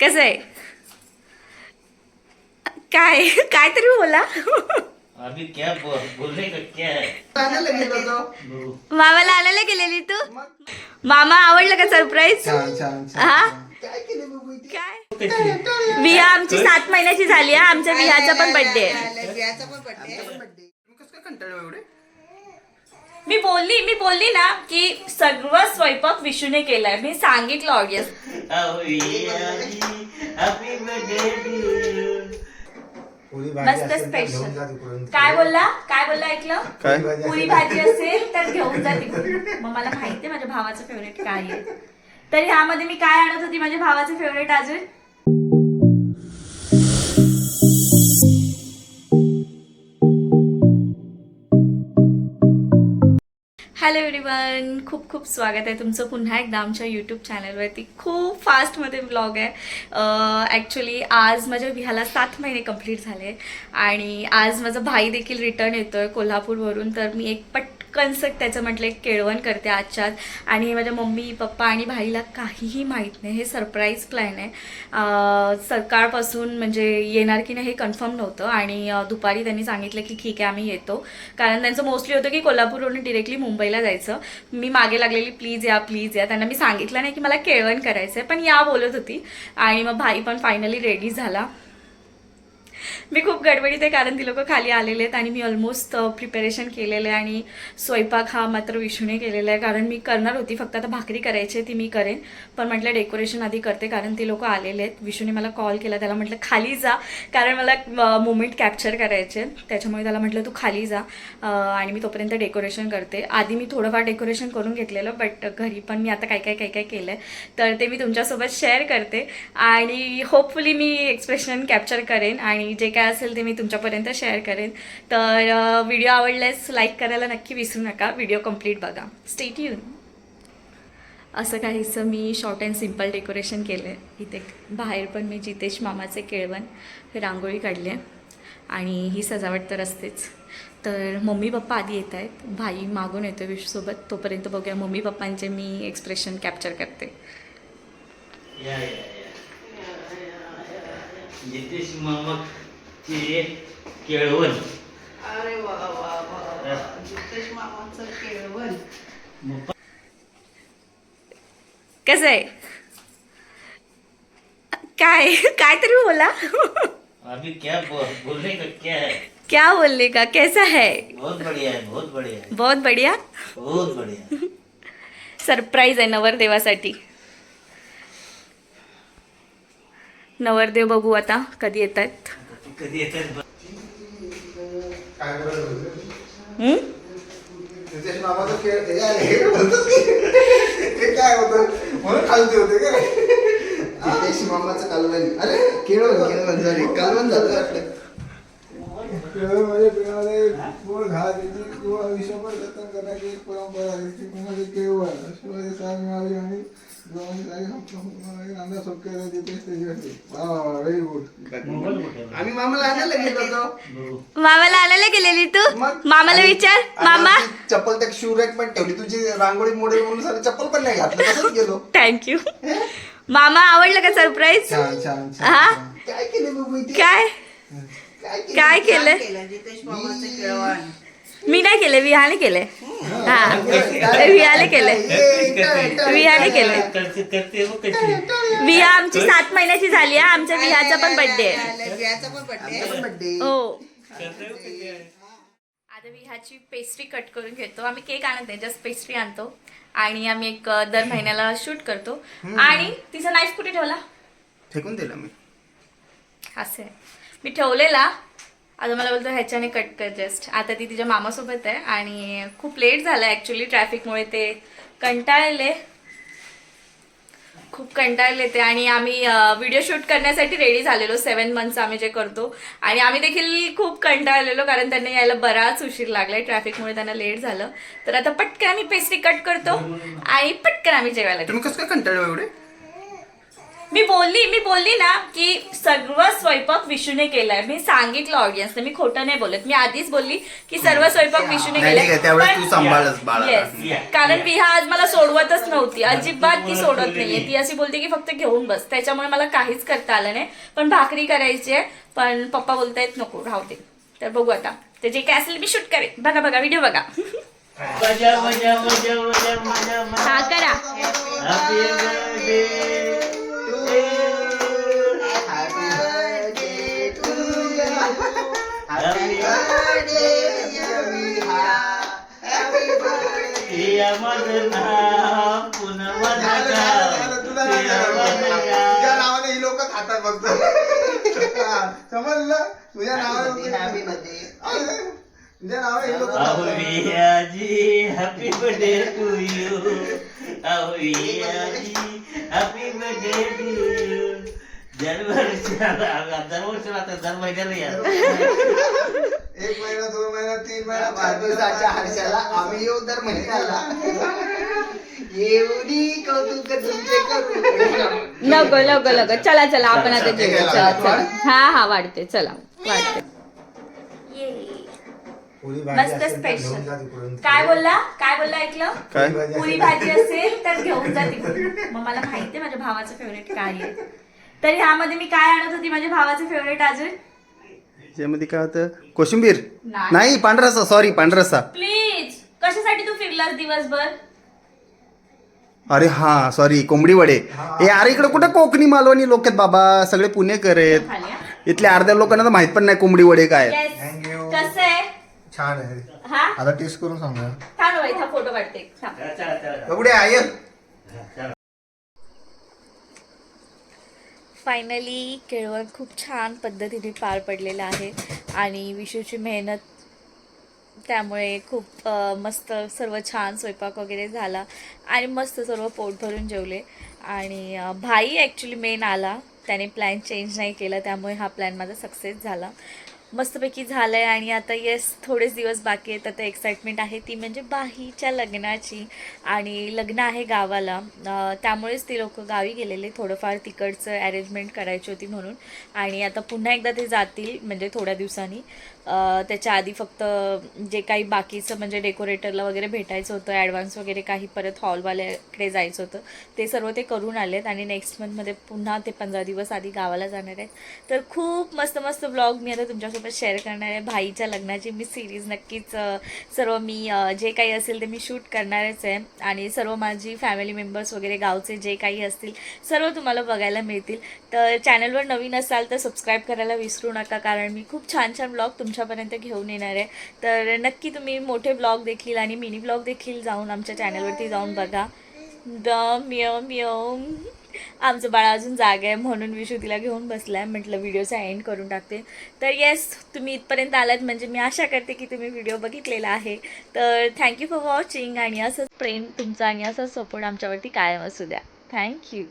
कसं आहे? काय काय तरी बोला. अभी क्या बोल बोलने का क्या? है आणायला गेलो होतो. मामाला आणायला गेलेली तू? मामा आवडलं का सरप्राईज छान छान हा? छान. काय केलं बाबू इथे? काय? विहा आमची सात महिन्याची झाली आहे आमच्या विहाचा पण बर्थडे आहे. पण birthday. मी बोलली मी बोलली ना की सर्व स्वयंपाक विशूने केलाय. मी सांगितलं ऑडियन्स हैप्पी बर्थडे पुरी भाजी मस्त स्पेशल. काय बोलला? काय बोलला ऐकलं? पुरी भाजी पुरी असेल भाजी असेल तर घेऊन जा तिकडून. मग मला माहितीये माझ्या भावाचं फेवरेट काय आहे. तर ह्यामध्ये मी काय आणत होती? माझ्या भावाचं फेवरेट अजून? हॅलो एव्हरीवन खूप खूप स्वागत आहे तुमचं पुन्हा एकदा आमच्या यूट्यूब चॅनलवरती खूप फास्टमध्ये ब्लॉग आहे. ॲक्च्युली आज माझ्या विहाला सात महिने कंप्लीट झाले. आणि आज माझा भाई देखील रिटर्न येतोय कोल्हापूरवरून. तर मी एक पट कन्सेप्ट त्याचं म्हटलं एक केळवण करते आजच्यात. आणि माझ्या मम्मी पप्पा आणि भाईला काहीही माहीत नाही हे सरप्राईज प्लॅन आहे. सकाळपासून म्हणजे येणार की नाही हे कन्फर्म नव्हतं. आणि दुपारी त्यांनी सांगितलं की ठीक आहे आम्ही येतो. कारण त्यांचं मोस्टली होतं की कोल्हापूरवरून डिरेक्टली मुंबईला जायचं. मी मागे लागलेली प्लीज या प्लीज या. त्यांना मी सांगितलं नाही की मला केळवण करायचं आहे पण या बोलत होती. आणि मग भाई पण फायनली रेडी झाला. मी खूप गडबडीत आहे कारण ती लोक खाली आलेले आहेत आणि मी ऑलमोस्ट प्रिपरेशन केलेलं आहे आणि स्वयंपाक हा मात्र विष्णूने केलेला आहे. कारण मी करणार होती फक्त आता भाकरी करायची आहे ती मी करेन. पण म्हटलं डेकोरेशन आधी करते कारण ती लोक आलेले आहेत. विष्णूने मला कॉल केला त्याला म्हटलं खाली जा. कारण मला मुमेंट कॅप्चर करायचे त्याच्यामुळे त्याला म्हटलं तू खाली जा. आणि मी तोपर्यंत डेकोरेशन करते. आधी मी थोडंफार डेकोरेशन करून घेतलेलं बट घरी पण मी आता काय काय काय काय केलं आहे तर ते मी तुमच्यासोबत शेअर करते. आणि होपफुली मी एक्सप्रेशन कॅप्चर करेन आणि जे काय असेल ते मी तुमच्यापर्यंत शेअर करेन. तर व्हिडिओ आवडल्यास लाईक करायला नक्की विसरू नका. व्हिडिओ कंप्लीट बघा. स्टेट येऊन असं काहीसं मी शॉर्ट अँड सिंपल डेकोरेशन केलं आहे इथे बाहेर पण मी जितेश मामाचे केळवण रांगोळी काढली आहे आणि ही सजावट तर असतेच. तर मम्मी पप्पा आधी येत आहेत. भाई मागून येतो विशसोबत तोपर्यंत बघूया मम्मी पप्पांचे मी एक्सप्रेशन कॅप्चर करते. Yeah, yeah. या जितेश मामा चे केळवण. अरे वा वा वा जितेश मामाचं केळवण. मग कसं आहे? काय काय तरी बोला. अभी क्या बोल बोलने का क्या है? क्या बोलने का? कैसा है? बहुत बढ़िया है बहुत बढ़िया है. बहुत बढ़िया. बहुत बढ़िया सरप्राईज आहे नवरदेवासाठी. नवरदेव बघू आता कधी येत आहेत कधी येतात बघ. हे हे? हे म्हणजे? आम्ही मामाला आणायला गेलो होतो बघू. मामाला आणायला गेलेली तू मग? मामाला विचार आणि मामा आमची चप्पल त्या शू रॅक पण ठेवली तुझी रांगोळी मोडेल म्हणून सारी चप्पल पण नाही घातलं तसंच गेलो थँक्यू मामा आवडलं का सरप्राईज छान छान हा? छान काय केले बाबू इथे काय काय केलं? काय केलं केलं जितेश मामाचं केळवण मी नाही केलं विहाने केलंय हा विहाने काय- विहाने हो कशी विहा आमची सात महिन्याची झाली आहे आमच्या विहाचा पण बर्थडे आहे. हो? आता मी ह्याची पेस्ट्री कट करून घेतो. आम्ही केक आणत नाही जस्ट पेस्ट्री आणतो. आणि आम्ही एक दर महिन्याला शूट करतो. आणि तिचा नाईफ कुठे ठेवला? फेकून दिला मी. असं आहे. मी ठेवलेला. आता मला बोलतो ह्याच्याने कट कर जस्ट आता ती तिच्या मामासोबत आहे आणि खूप लेट झालं ॲक्च्युली ट्रॅफिकमुळे ते कंटाळले. खूप कंटाळले ते आणि आम्ही व्हिडिओ शूट करण्यासाठी रेडी झालेलो. सेवन मंथ्स आम्ही जे करतो. आणि आम्ही देखील खूप कंटाळलेलो कारण त्यांना यायला बराच उशीर लागलाय. ट्रॅफिकमुळे त्यांना लेट झालं. तर आता पटकन आम्ही पेस्ट्री कट करतो. आणि पटकन आम्ही जेवायला तुम्ही कसं काय कंटाळले हो एवढे? मी बोलली मी बोलली ना की सर्व स्वयंपाक विशूने केलाय. मी सांगितलं ऑडियन्सने मी खोटं नाही बोलत. मी आधीच बोलली की सर्व स्वयंपाक नाही, आहे, त्यावेळेस तू सांभाळच बाळाला. येस कारण विहा आज मला सोडवतच नव्हती. अजिबात ती सोडत नाहीये. ती अशी बोलते की फक्त घेऊन बस. त्याच्यामुळे मला काहीच करता आलं नाही. पण भाकरी करायची आहे. पण पप्पा बोलतायत नको राहू दे. तर बघू आता. ते जे काय असेल मी शूट करेन. बघा बघा व्हिडिओ बघा. मजा मजा मजा मजा मजा मजा हा करा. हॅपी बर्थडे या माझं नाव पुन्हा माझं नाव तुला या माझं तुझ्या नाव. नावाने ही लोक खातात फक्त हा, समजलं? तुझ्या नावाने हॅपी बर्थडे. तुझ्या नावाने ही लोक अहो वियाजी हॅपी बर्थडे टू यू. अहो वियाजी हॅपी बर्थडे टू यू. दरवर्षाला दरवर्षाला आता दर महिन्याला या. एक महिना दोन महिना तीन महिना चार हर्षाला आम्ही येऊ दर महिन्याला. एवढी कौतुक तुमचे करू नको नको नको चला चला आपण आता चला, जेवूया चला, चला चला. हा हा वाढते. चला वाढते. मस्त स्पेशल काय बोलला? काय बोलला ऐकलं? पुरी भाजी असेल तर. घेऊन जा तिकडून. मग मला माहितीये माझ्या भावाचं फेवरेट काय आहे. तर ह्यामध्ये मी काय आणत होती? माझ्या भावाचं फेवरेट अजून? त्यामध्ये काय होतं? कोशिंबीर? नाही. नाही पांढरासा सॉरी पांढरासा. प्लीज कशासाठी तू फिरलास दिवसभर? अरे हा सॉरी कोंबडी वडे. हे. अरे इकडे कुठं कोकणी मालवणी लोक आहेत बाबा? सगळे पुणेकर आहेत. खाली हा? इथल्या अर्ध्या लोकांना तर माहीत पण नाही कोंबडी वडे काय आहेत. Yes. Thank you. कसं आहे? छान आहे. हा? आता टेस्ट करून सांगा थांब बाई, इथं फोटो काढते. थांब. एवढे आहे? फायनली केळवण खूप छान पद्धतीने पार पडलेलं आहे आणि विशूची मेहनत त्यामुळे खूप मस्त सर्व छान स्वयंपाक वगैरे झाला आणि मस्त सर्व पोट भरून जेवले. आणि भाई ॲक्च्युली मेन आला. त्याने प्लॅन चेंज नाही केला त्यामुळे हा प्लॅन माझा सक्सेस झाला. मस्तपैकी झालं आहे आणि आता येस थोडेच दिवस बाकी आहेत. आता एक्साइटमेंट आहे ती म्हणजे बाहीच्या लग्नाची आणि लग्न आहे गावाला. त्यामुळेच ती लोक गावी गेलेले. थोडंफार तिकडचं अरेंजमेंट करायची होती म्हणून. आणि आता पुन्हा एकदा ते जातील म्हणजे थोड्या दिवसांनी. त्याच्या आधी फक्त जे काही बाकीचं म्हणजे डेकोरेटरला वगैरे भेटायचं होतं ॲडव्हान्स वगैरे काही परत हॉलवाल्याकडे जायचं होतं ते सर्व ते करून आलेत आणि नेक्स्ट मंथमध्ये पुन्हा ते पंधरा दिवस आधी गावाला जाणार आहेत. तर खूप मस्त मस्त ब्लॉग मी आता तुमच्यासोबत शेअर करणार आहे. भाईच्या लग्नाची मी सिरीज नक्कीच सर्व मी जे काही असेल ते मी शूट करणारच आहे. आणि सर्व माझी फॅमिली मेंबर्स वगैरे गावचे जे काही असतील सर्व तुम्हाला बघायला मिळतील. तर चॅनलवर नवीन असाल तर सबस्क्राईब करायला विसरू नका कारण मी खूप छान छान ब्लॉग तुमच्यापर्यंत घेऊन येणार आहे. तर नक्की तुम्ही मोठे ब्लॉग देखील आणि मिनी ब्लॉग देखील जाऊन आमच्या चॅनलवरती जाऊन बघा. द मियम यम आमचं बाळ अजून जाग आहे म्हणून विशू तिला घेऊन बसलाय. म्हटलं व्हिडिओचा एंड करून टाकते. तर येस तुम्ही इथपर्यंत आलात म्हणजे मी आशा करते की तुम्ही व्हिडिओ बघितलेला आहे. तर थँक्यू फॉर वॉचिंग आणि असंच प्रेम तुमचा आणि असाच सपोर्ट आमच्यावरती कायम असू द्या. थँक्यू